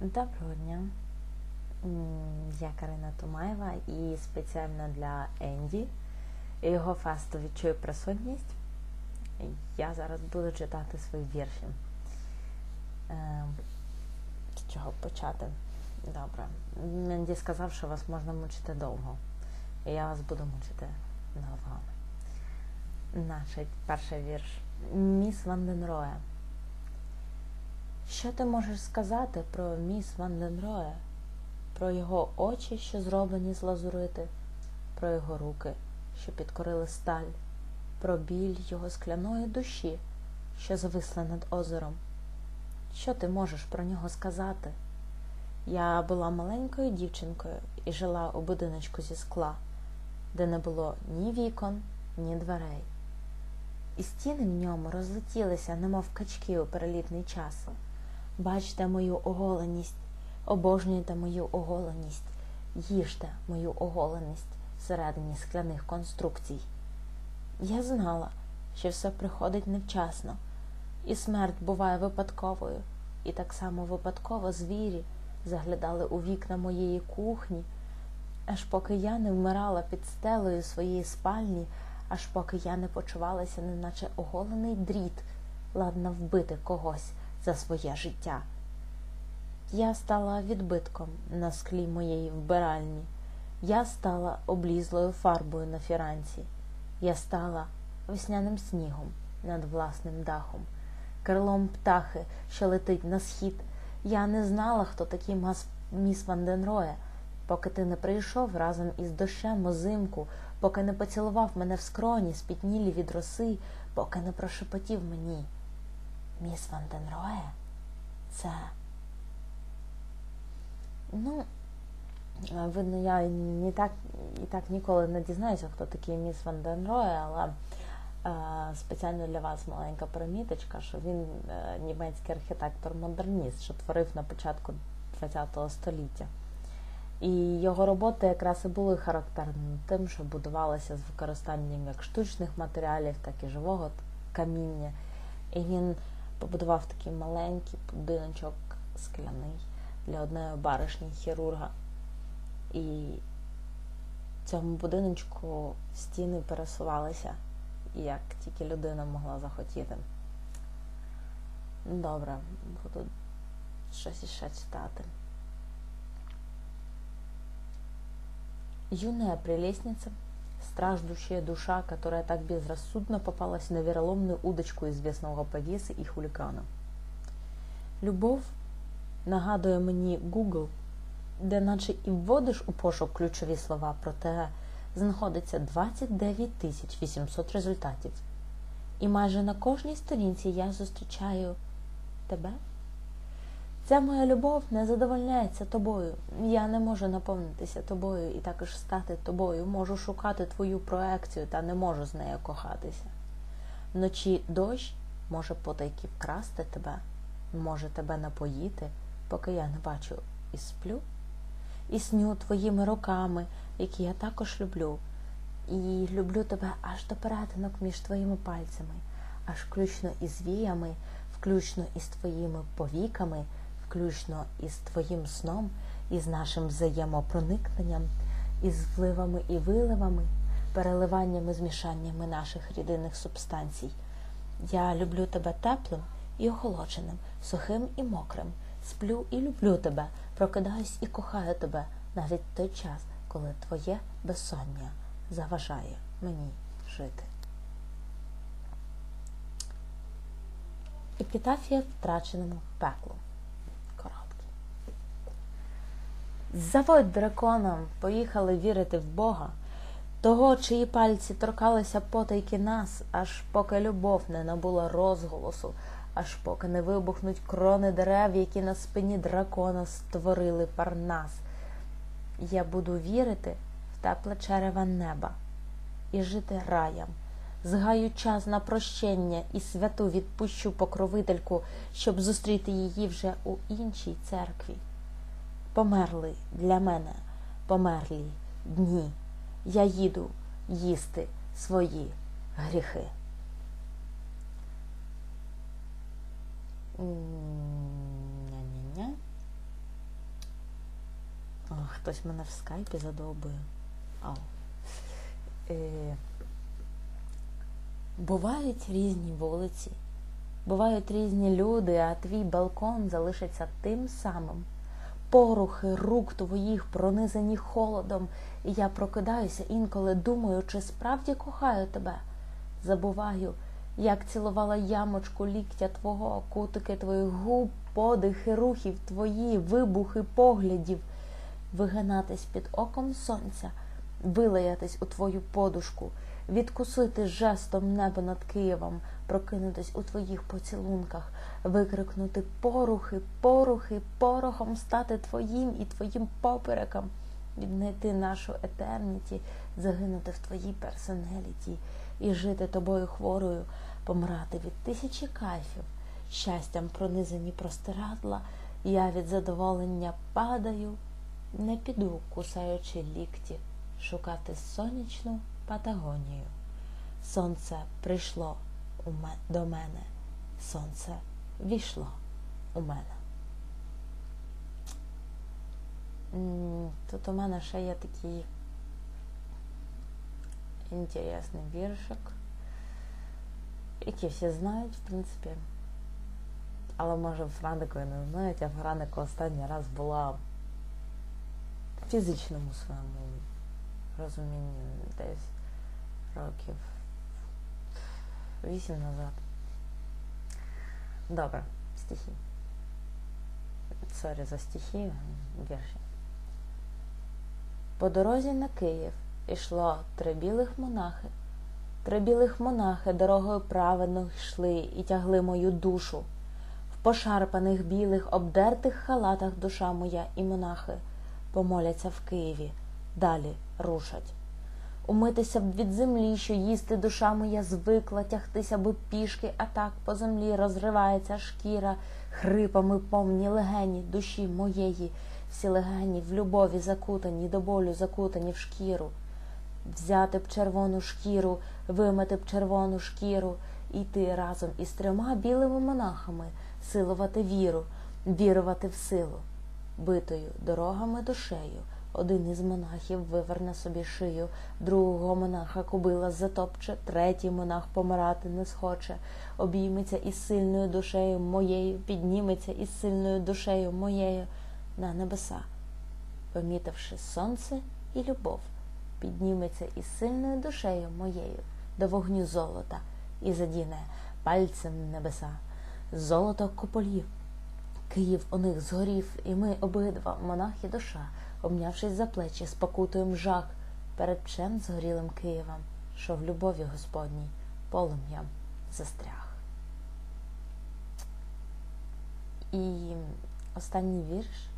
Доброго дня. Я Карина Тумаєва і спеціально для Енді і його фасту відчую присутність. Я зараз буду читати свої вірші. З чого почати? Добре. Енді сказав, що вас можна мучити довго. І я вас буду мучити довго. Значить, перший вірш. Міс Ванденроя. Що ти можеш сказати про міс Ванденроя? Про його очі, що зроблені з лазурити, про його руки, що підкорили сталь, про біль його скляної душі, що зависла над озером. Що ти можеш про нього сказати? Я була маленькою дівчинкою і жила у будиночку зі скла, де не було ні вікон, ні дверей. І стіни в ньому розлетілися, немов качки у перелітний час. Бачте мою оголеність, обожнюйте мою оголеність, їжте мою оголеність всередині скляних конструкцій. Я знала, що все приходить невчасно, і смерть буває випадковою, і так само випадково звірі заглядали у вікна моєї кухні, аж поки я не вмирала під стелею своєї спальні, аж поки я не почувалася, неначе оголений дріт, ладна вбити когось за своє життя. Я стала відбитком на склі моєї вбиральні, я стала облізлою фарбою на фіранці, я стала весняним снігом над власним дахом, крилом птахи, що летить на схід. Я не знала, хто такий міс Ванденроя, поки ти не прийшов разом із дощем озимку, поки не поцілував мене в скроні, спітнілі від роси, поки не прошепотів мені. Міс Ванденроє? Це. Ну, видно, я не так і так ніколи не дізнаюся, хто такий міс Ванденроє, але е, спеціально для вас маленька приміточка, що він е, німецький архітектор-модерніст, що творив на початку ХХ століття. І його роботи якраз і були характерними тим, що будувалися з використанням як штучних матеріалів, так і живого каміння. І він побудував такий маленький будиночок скляний для одної баришні хірурга. І в цьому будиночку стіни пересувалися, як тільки людина могла захотіти. Добре, буду щось іще читати. Юная прелестница страждущая душа, которая так безрассудно попалась на вероломную удочку известного повеси і хулікана. Любов нагадує мені Google, де наче і вводиш у пошук ключові слова, проте знаходиться 29 800 результатів. І майже на кожній сторінці я зустрічаю тебе. Ця моя любов не задовольняється тобою. Я не можу наповнитися тобою і також стати тобою. Можу шукати твою проекцію, та не можу з нею кохатися. Вночі дощ може потайки вкрасти тебе, може тебе напоїти, поки я не бачу і сплю, і сню твоїми руками, які я також люблю, і люблю тебе аж до перетинок між твоїми пальцями, аж включно із віями, включно із твоїми повіками включно із твоїм сном, із нашим взаємопроникненням, із вливами і виливами, переливаннями, змішаннями наших рідинних субстанцій. Я люблю тебе теплим і охолодженим, сухим і мокрим, сплю і люблю тебе, прокидаюсь і кохаю тебе навіть в той час, коли твоє безсоння заважає мені жити. Епітафія втраченому пеклу. Заводь драконам, поїхали вірити в Бога, того, чиї пальці торкалися потайки нас, аж поки любов не набула розголосу, аж поки не вибухнуть крони дерев, які на спині дракона створили парнас. Я буду вірити в тепле черева неба і жити раєм, згаю час на прощення і святу відпущу покровительку, щоб зустріти її вже у іншій церкві померли для мене померлі дні. Я їду їсти свої гріхи. Ня-ня-ня. Хтось мене в скайпі задовбує. Е, Бувають різні вулиці, бувають різні люди, а твій балкон залишиться тим самим. Порухи рук твоїх пронизані холодом, і я прокидаюся інколи думаю, чи справді кохаю тебе. Забуваю, як цілувала ямочку ліктя твого, кутики твоїх губ, подихи рухів твої, вибухи поглядів, вигинатись під оком сонця, вилаятись у твою подушку, відкусити жестом небо над Києвом, прокинутись у твоїх поцілунках, викрикнути порухи, порухи, порохом стати твоїм і твоїм попереком, віднайти нашу етерніті, загинути в твоїй персоналіті і жити тобою хворою, помирати від тисячі кайфів, щастям пронизані простирадла, я від задоволення падаю, не піду, кусаючи лікті, шукати сонячну Патагонію. Сонце прийшло до мене, сонце війшло у мене. Тут у мене ще є такий інтересний віршик, який всі знають, в принципі. Але може в Франику і не знають, а в Франику останній раз була в фізичному своєму розумінні десь років вісім назад. Добре, стихи. Сорі за стихи, вірші. По дорозі на Київ ішло три білих монахи. Три білих монахи дорогою правильно йшли і тягли мою душу. В пошарпаних білих, обдертих халатах душа моя і монахи помоляться в Києві, далі рушать. Умитися б від землі, що їсти душа моя звикла, тягтися б пішки, а так по землі розривається шкіра, хрипами повні легені душі моєї, всі легені в любові закутані, до болю закутані в шкіру. Взяти б червону шкіру, вимити б червону шкіру, йти разом із трьома білими монахами, силувати віру, вірувати в силу, битою дорогами душею. Один із монахів виверне собі шию, другого монаха кобила затопче, третій монах помирати не схоче, обійметься із сильною душею моєю, підніметься із сильною душею моєю на небеса, помітивши сонце і любов, підніметься із сильною душею моєю до вогню золота і задіне пальцем небеса, золото кополів. Київ у них згорів, і ми обидва, монах і душа обнявшись за плечі, спокутуєм жах перед чем згорілим Києвом, що в любові Господній полум'ям застряг. І останній вірш,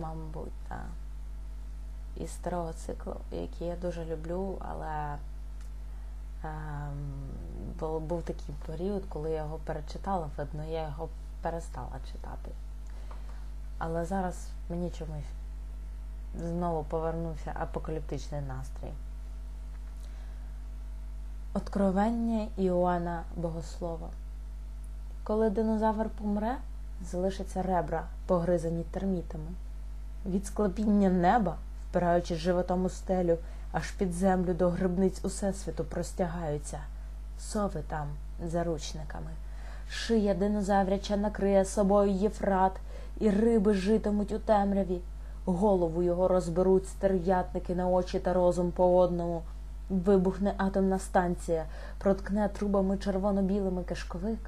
мабуть, та, із старого циклу, який я дуже люблю, але ем, був такий період, коли я його перечитала, видно, я його перестала читати. Але зараз мені чомусь знову повернувся апокаліптичний настрій. Откровення Іоанна Богослова. Коли динозавр помре, залишаться ребра, погризані термітами. Від склепіння неба, впираючи животом у стелю, аж під землю до грибниць усесвіту простягаються, сови там заручниками. Шия динозавряча накриє собою єфрат, і риби житимуть у темряві, голову його розберуть стерв'ятники на очі та розум по одному. Вибухне атомна станція, проткне трубами червоно-білими кишковик,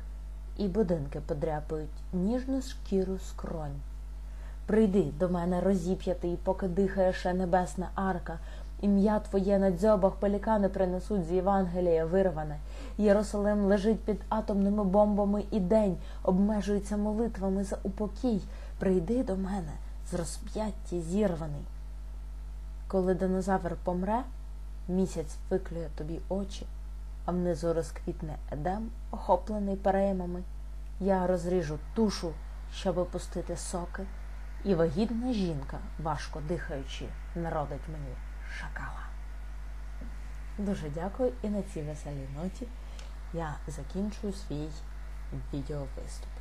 і будинки подряпають ніжну шкіру скронь. Прийди до мене розіп'ятий, поки дихає ще небесна арка, ім'я твоє на дзьобах пелікани принесуть з Євангелія вирване. Єрусалим лежить під атомними бомбами і день обмежується молитвами за упокій. Прийди до мене з розп'яття зірваний. Коли динозавр помре, місяць виклює тобі очі, а внизу розквітне едем, охоплений переймами. Я розріжу тушу, щоб опустити соки, і вагітна жінка, важко дихаючи, народить мені шакала. Дуже дякую і на цій веселій ноті я закінчую свій відеовиступ.